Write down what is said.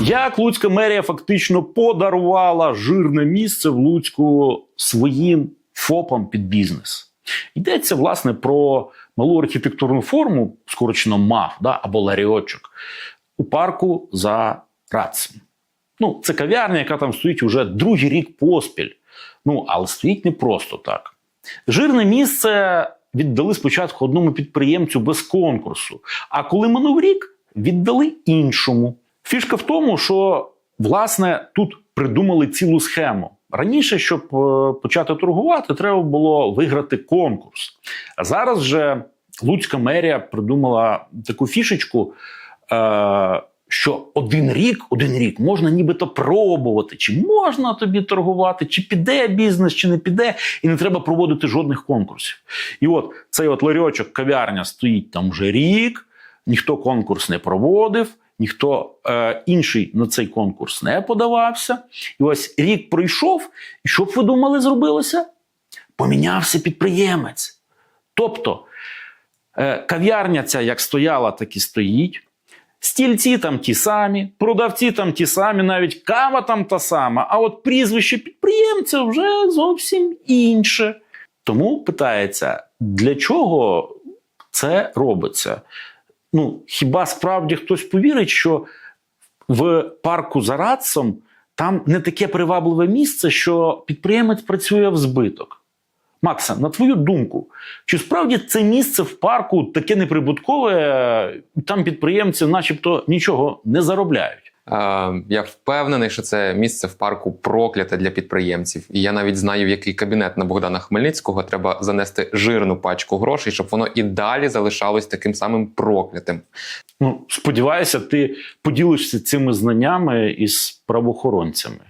Як Луцька мерія фактично подарувала жирне місце в Луцьку своїм ФОПам під бізнес? Йдеться власне про малу архітектурну форму, скорочено МАФ да, або ларіочок, у парку за Рацем. Ну, це кав'ярня, яка там стоїть уже другий рік поспіль. Ну, але стоїть не просто так. Жирне місце віддали спочатку одному підприємцю без конкурсу. А коли минув рік, віддали іншому. Фішка в тому, що власне тут придумали цілу схему. Раніше, щоб е, почати торгувати, треба було виграти конкурс. А зараз же Луцька мерія придумала таку фішечку. Е, що один рік, один рік можна нібито пробувати, чи можна тобі торгувати, чи піде бізнес, чи не піде, і не треба проводити жодних конкурсів. І от цей от ларьочок, кав'ярня стоїть там вже рік, ніхто конкурс не проводив, ніхто е, інший на цей конкурс не подавався. І ось рік пройшов, і що б ви думали, зробилося? Помінявся підприємець. Тобто е, кав'ярня ця як стояла, так і стоїть. Стільці там ті самі, продавці там ті самі, навіть кава там та сама, а от прізвище підприємця вже зовсім інше. Тому питається, для чого це робиться? Ну, хіба справді хтось повірить, що в парку за Рацом там не таке привабливе місце, що підприємець працює в збиток? Макса, на твою думку, чи справді це місце в парку таке неприбуткове, там підприємці, начебто, нічого не заробляють? Я впевнений, що це місце в парку прокляте для підприємців. І я навіть знаю, в який кабінет на Богдана Хмельницького треба занести жирну пачку грошей, щоб воно і далі залишалось таким самим проклятим. Ну, сподіваюся, ти поділишся цими знаннями із правоохоронцями.